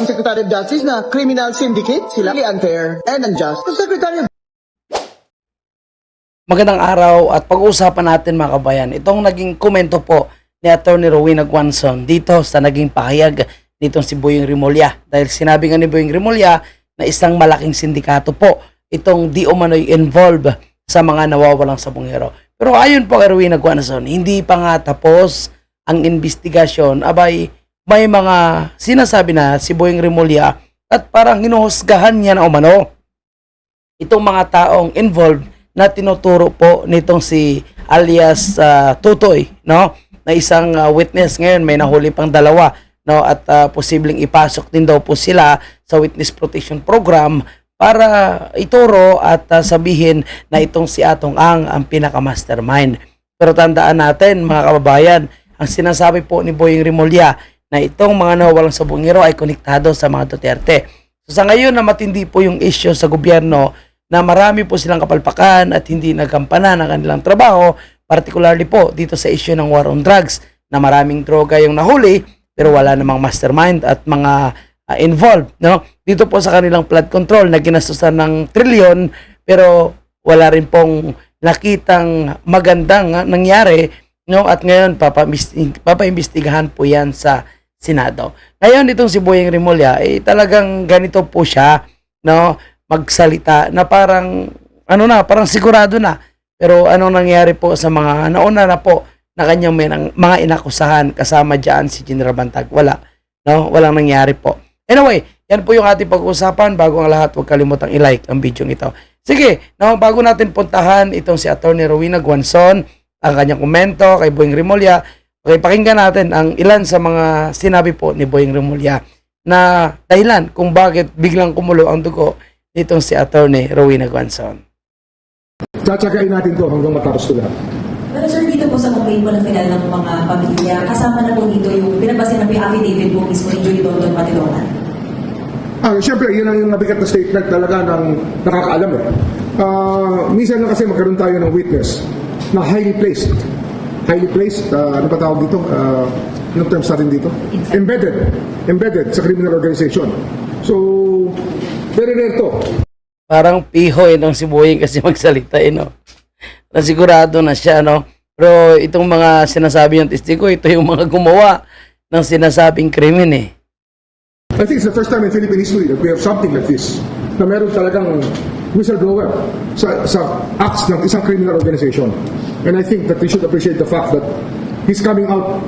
ating Secretary of Justice na criminal syndicate sila unfair and unjust. The Secretary of Magandang araw at pag-uusapan natin mga kabayan. Itong naging komento po ni Atty. Rowena Guanzon dito sa naging pahayag nitong si Boying Rimulya. Dahil sinabi nga ni Boying Rimulya na isang malaking sindikato po itong di umano'y involved sa mga nawawalang sabongero. Pero ayon po kay Rowena Guanzon, hindi pa nga tapos ang investigasyon. Abay, may mga sinasabi na si Boying Rimulya at parang hinuhusgahan niya na umano itong mga taong involved na tinuturo po nitong si alias ah, Tutoy, no? Na isang ah, witness ngayon may nahuli pang dalawa, no? At ah, posibleng ipasok din daw po sila sa witness protection program para ituro at ah, sabihin na itong si Atong Ang ang pinaka-mastermind. Pero tandaan natin mga kababayan, ang sinasabi po ni Boying Rimulya na itong mga nawawalang sabongero ay konektado sa mga Duterte. So sa ngayon na matindi po yung issue sa gobyerno na marami po silang kapalpakan at hindi nagampanan ang kanilang trabaho, particularly po dito sa issue ng war on drugs na maraming droga yung nahuli pero wala namang mastermind at mga ah, involved. No? Dito po sa kanilang flood control na ginastusan ng trilyon pero wala rin pong nakitang magandang ah, nangyari no at ngayon papaimbestigahan po yan sa Senado. Ngayon itong si Boyeng Rimulya eh talagang ganito po siya no? Magsalita na parang ano na parang sigurado na. Pero anong nangyari po sa mga nauna na po na kanyang may mga inakusahan kasama diyan si General Bantag. Wala no? Walang nangyari po. Anyway yan po yung ating pag-uusapan. Bago ang lahat huwag kalimutang i-like ang video ito. Sige no? Bago natin puntahan itong si Attorney Rowena Guanzon ang kanyang komento kay Boying Rimulya okay pakinggan natin ang ilan sa mga sinabi po ni Boying Rimulya na dahilan kung bakit biglang kumulo ang dugo nitong si Attorney Rowena Guanzon. Tsatsagain natin to hanggang matapos ko lahat. Pero sir, dito po sa complaint po ng final ng mga pamilya, kasama na po dito yung pinabasa na affidavit po mismo ni Julie Dondon Patilonan. Ah, Siyempre, yun ang yung nabigat na statement talaga ng nakakaalam eh. Ah, minsan lang kasi magkaroon tayo ng witness na highly placed. Highly placed, ah, ano ba tawag dito? Uh, yung terms natin dito? Embedded. Embedded sa criminal organization. So, very rare to. Parang piho itong si Boying kasi magsalita eh, no? Nasigurado na siya, no? Pero itong mga sinasabi ng testigo, ito yung mga gumawa ng sinasabing krimen eh. I think it's the first time in Philippine history that we have something like this. Na meron talagang whistleblower sa, sa acts ng isang criminal organization. And I think that we should appreciate the fact that he's coming out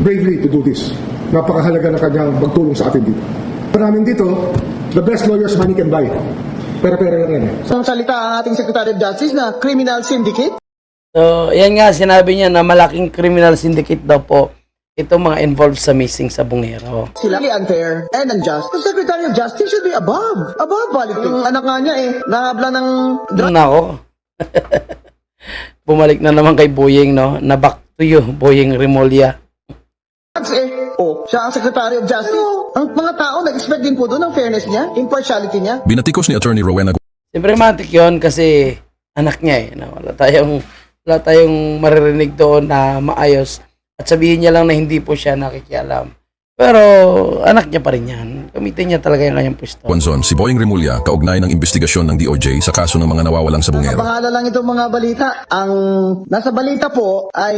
bravely to do this. Napakahalaga na kanyang magtulong sa atin dito. Maraming dito, the best lawyers money can buy. Pera-pera lang yan. eh. Ang salita ang ating Secretary of Justice na criminal syndicate So, yan nga, sinabi niya na malaking criminal syndicate daw po itong mga involved sa missing sa bungero. sila unfair and unjust. The Secretary of Justice should be above. Above politics. Yung anak nga niya eh, nahabla ng Nako. Bumalik na naman kay Boying, no? Na back to you, Boying Rimulya. drugs eh. Oh, siya ang Secretary of Justice. Ang mga tao nag-expect din po doon ng fairness niya, impartiality niya. Binatikos ni Attorney Rowena Siyempre matik yun kasi anak niya eh. No? Wala tayong, wala tayong maririnig doon na maayos. At sabihin niya lang na hindi po siya nakikialam. Pero anak niya pa rin yan. Gamitin niya talaga yung kanyang pwesto. Guanzon, si Boying Rimulya, kaugnay ng investigasyon ng DOJ sa kaso ng mga nawawalang sabungero. Pangalan lang itong mga balita. Ang nasa balita po ay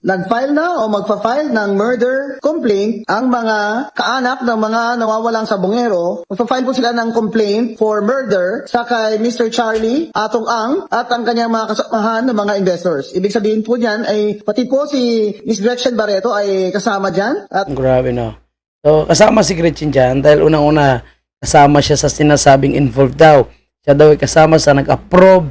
nag-file na o magfa-file ng murder complaint ang mga kaanak ng mga nawawalang sabongero. Magfa-file po sila ng complaint for murder sa kay Mr. Charlie Atong Ang at ang kanyang mga kasamahan ng mga investors. Ibig sabihin po niyan ay pati po si Miss Gretchen Barreto ay kasama dyan at Grabe no. So kasama si Gretchen dyan dahil unang-una kasama siya sa sinasabing involved daw. Siya daw ay kasama sa nag-approve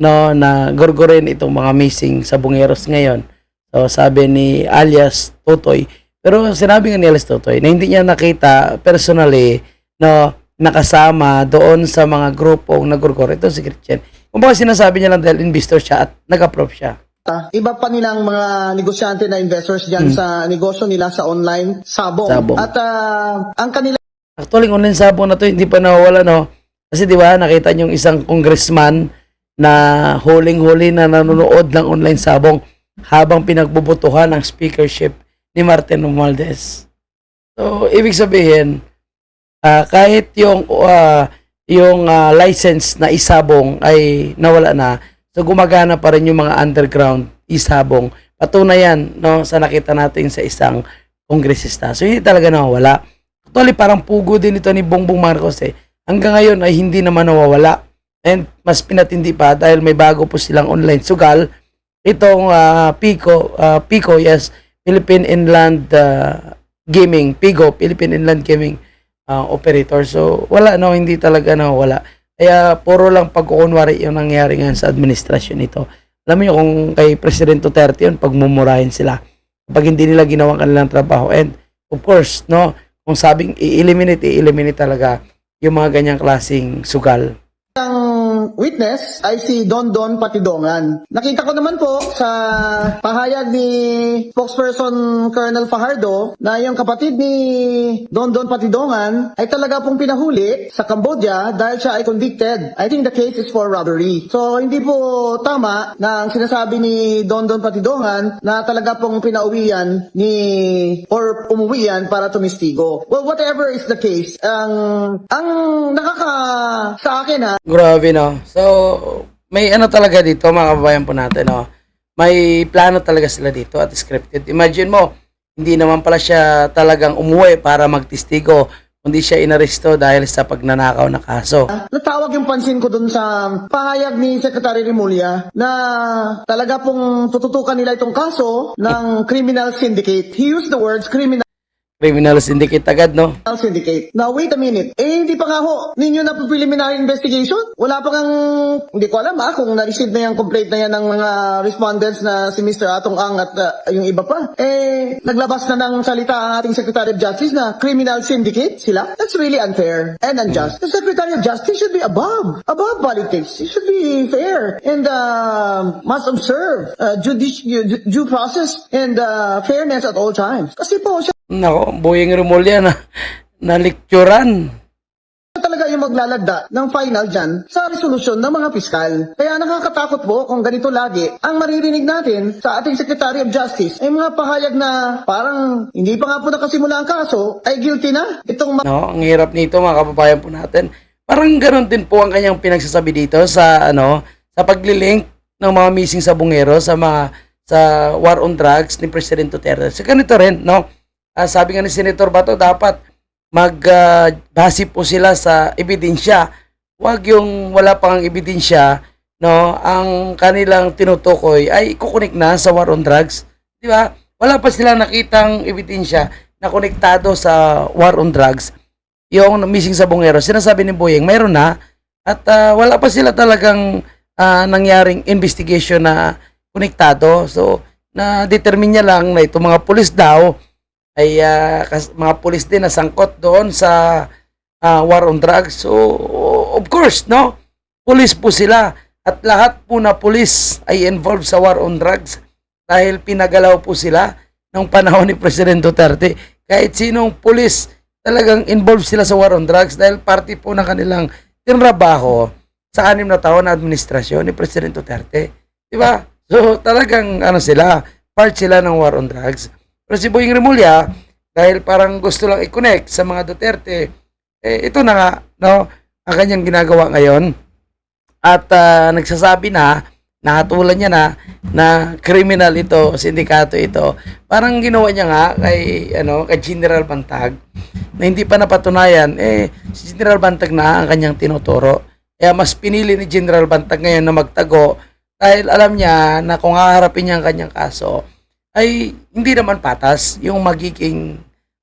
no, na gorgorin itong mga missing sa bungeros ngayon. So sabi ni alias Totoy. Pero sinabi nga ni alias Totoy na hindi niya nakita personally no, nakasama doon sa mga grupong nagorgor. Ito si Gretchen. Kung baka sinasabi niya lang dahil investor siya at nag-approve siya. Ah, iba pa nilang mga negosyante na investors dyan sa negosyo nila sa online sabong. Sabong. At ah, ang kanila Actually, online sabong na to hindi pa nawawala, no? Kasi di ba, nakita niyo yung isang congressman na huling-huli na nanonood ng online sabong habang pinagbubutuhan ang speakership ni Martin Romualdez. So, ibig sabihin, ah, kahit yung ah, yung ah, license na isabong ay nawala na, so gumagana pa rin yung mga underground isabong. Patunay yan no, sa nakita natin sa isang kongresista. So hindi talaga nawawala. Actually, parang pugo din ito ni Bongbong Marcos eh. Hanggang ngayon ay hindi naman nawawala. And mas pinatindi pa dahil may bago po silang online sugal. Itong ah, Pico, ah, Pico, yes, Philippine Inland ah, Gaming, Pigo, Philippine Inland Gaming ah, Operator. So, wala no, hindi talaga nawawala. Kaya puro lang pagkukunwari yung nangyari ngayon sa administrasyon nito. Alam mo yun, kung kay President Duterte yun, pagmumurahin sila. Kapag hindi nila ginawa ang kanilang trabaho. And of course, no, kung sabing i-eliminate, i-eliminate talaga yung mga ganyang klaseng sugal. Witness ay si Don Don Patidongan. Nakita ko naman po sa pahayag ni spokesperson Colonel Fajardo na yung kapatid ni Don Don Patidongan ay talaga pong pinahuli sa Cambodia dahil siya ay convicted. I think the case is for robbery. So hindi po tama na ang sinasabi ni Don Don Patidongan na talaga pong pinauwian ni or umuwian para tumistigo. Well, whatever is the case, ang ang nakaka sa akin ha, Grabe, no? So, may ano talaga dito, mga kababayan po natin, no? May plano talaga sila dito at scripted. Imagine mo, hindi naman pala siya talagang umuwi para magtistigo, kundi siya inaresto dahil sa pagnanakaw na kaso. Natawag yung pansin ko dun sa pahayag ni Secretary Remulla na talaga pong tututukan nila itong kaso ng criminal syndicate. He used the words criminal Criminal syndicate agad, no? syndicate. Now, wait a minute. Eh, hindi pa nga ho. Ninyo na preliminary investigation? Wala pa kang, hindi ko alam ha, kung na-receive na yung complaint na yan ng mga respondents na si Mr. Atong Ang at uh, yung iba pa. Eh, naglabas na ng salita ang ating Secretary of Justice na criminal syndicate sila. That's really unfair and unjust. The Secretary of Justice should be above, above politics. He should be fair and uh, must observe uh, judici- due process and uh, fairness at all times. Kasi po, siya Nako, Boyeng Remulla na nalikturan. talaga yung maglalagda ng final dyan sa resolusyon ng mga piskal. Kaya nakakatakot po kung ganito lagi ang maririnig natin sa ating Secretary of Justice ay mga pahayag na parang hindi pa nga po nakasimula ang kaso ay guilty na. Itong No, ang hirap nito mga kababayan po natin. Parang ganoon din po ang kanyang pinagsasabi dito sa ano, sa paglilink ng mga missing sa bungero sa mga sa war on drugs ni President Duterte. Sa ganito rin, no? Ah, sabi nga ni Senator Bato, dapat magbase po sila sa ebidensya. Huwag yung wala pang ebidensya, no? Ang kanilang tinutukoy ay kukunik na sa war on drugs. Di ba? Wala pa silang nakitang ebidensya na konektado sa war on drugs yung missing sa bungero, sinasabi ni Boyeng, mayroon na at ah, wala pa sila talagang ah, nangyaring investigation na konektado. So, na-determine niya lang na itong mga pulis daw ay kas- mga pulis din na sangkot doon sa ah, war on drugs. So, of course, no? Pulis po sila at lahat po na pulis ay involved sa war on drugs dahil pinagalaw po sila nung panahon ni President Duterte. Kahit sinong pulis talagang involved sila sa war on drugs dahil party po ng kanilang tinrabaho sa anim na taon na administrasyon ni President Duterte. Di ba? So talagang ano sila, part sila ng war on drugs. Pero si Boying Remulla, dahil parang gusto lang i-connect sa mga Duterte, eh, ito na nga, no, ang kanyang ginagawa ngayon. At ah, nagsasabi na, nakatulan niya na, na criminal ito, sindikato ito. Parang ginawa niya nga kay, ano, kay General Bantag, na hindi pa napatunayan, eh, si General Bantag na ang kanyang tinuturo. Kaya mas pinili ni General Bantag ngayon na magtago dahil alam niya na kung haharapin niya ang kanyang kaso, ay hindi naman patas yung magiging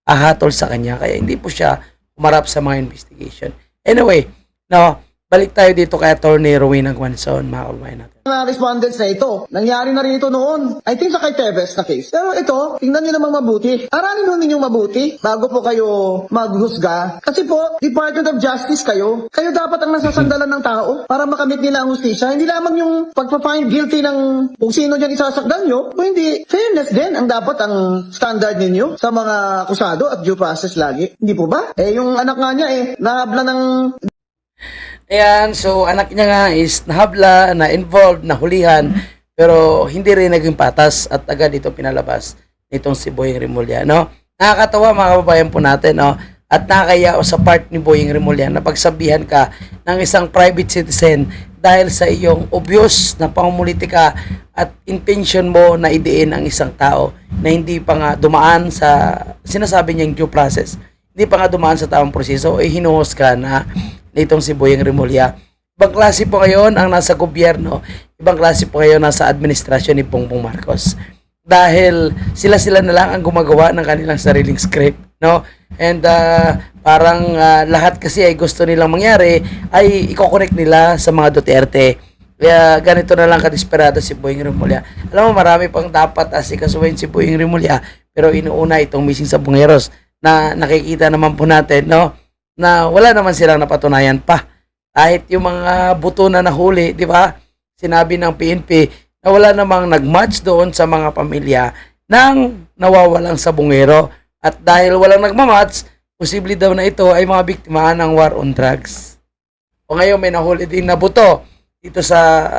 ahatol sa kanya. Kaya hindi po siya umarap sa mga investigation. Anyway, no, balik tayo dito kay Attorney Rowena Guanzon, mga kababayan natin. mga respondents na ito, nangyari na rin ito noon. I think sa kay Tevez na case. Pero ito, tingnan nyo namang mabuti. Aralin mo ninyong mabuti bago po kayo maghusga. Kasi po, Department of Justice kayo. Kayo dapat ang nasasandalan ng tao para makamit nila ang hustisya. Hindi lamang yung pagpa-find guilty ng kung sino dyan isasakdan nyo. Kung hindi, fairness din ang dapat ang standard ninyo sa mga akusado at due process lagi. Hindi po ba? Eh, yung anak nga niya eh, nahabla ng Ayan, so anak niya nga is nahabla, na-involved, nahulihan, pero hindi rin naging patas at agad ito pinalabas nitong si Boyeng Remulla, no? Nakakatawa mga kababayan po natin, no? at nakakaya sa part ni Boying Remulla na pagsabihan ka ng isang private citizen dahil sa iyong obvious na pangumulitika at intention mo na idiin ang isang tao na hindi pa nga dumaan sa sinasabi niyang due process. Hindi pa nga dumaan sa tamang proseso, eh hinuhos ka na nitong si Boying Remulla. Ibang klase po ngayon ang nasa gobyerno, ibang klase po ngayon nasa administrasyon ni Bongbong Marcos dahil sila-sila na lang ang gumagawa ng kanilang sariling script, no? And uh, parang uh, lahat kasi ay gusto nilang mangyari ay i-connect nila sa mga Duterte. Kaya ganito na lang kadesperado si Boying Remulla. Alam mo, marami pang dapat asikasuhin si Boying Remulla, pero inuuna itong missing sa bungeros na nakikita naman po natin, no? Na wala naman silang napatunayan pa. Kahit yung mga buto na nahuli, di ba? Sinabi ng PNP, na wala namang nag-match doon sa mga pamilya ng nawawalang sabungero. At dahil walang nagmamatch, posible daw na ito ay mga biktima ng war on drugs. O ngayon may nahuli din na buto dito sa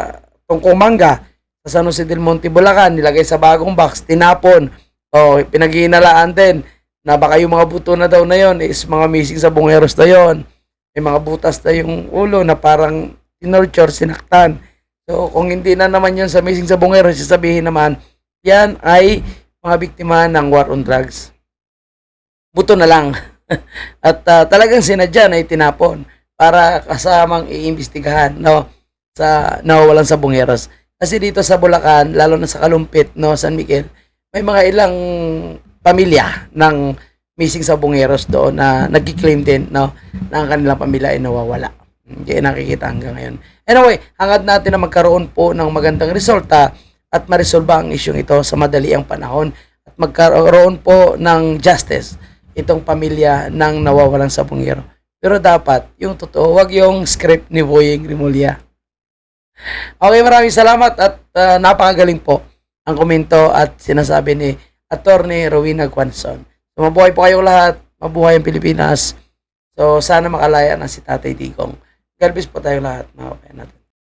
Tungkong sa San Jose del Monte, Bulacan, nilagay sa bagong box, tinapon. O pinaghihinalaan din na baka yung mga buto na daw na yon is mga missing sa bungeros na yon. May mga butas na yung ulo na parang tinorture, sinaktan. So, kung hindi na naman yun sa missing sa bungero, sasabihin naman, yan ay mga biktima ng war on drugs. Buto na lang. At ah, talagang sinadya na itinapon para kasamang iimbestigahan no, sa nawawalan sa bungeros. Kasi dito sa Bulacan, lalo na sa Kalumpit, no, San Miguel, may mga ilang pamilya ng missing sa bungeros doon na nagki-claim din no, na ang kanilang pamilya ay nawawala. Hindi nakikita hanggang ngayon. Anyway, hangad natin na magkaroon po ng magandang resulta at maresolba ang isyong ito sa madaliang panahon at magkaroon po ng justice itong pamilya ng nawawalan sa bungero. Pero dapat, yung totoo, wag yung script ni Boying Rimulya. Okay, maraming salamat at uh, napakagaling po ang komento at sinasabi ni Attorney Rowena Quanson. So, mabuhay po kayong lahat. Mabuhay ang Pilipinas. So, sana makalaya na si Tatay Digong. God bless po tayong lahat, mga kapatid.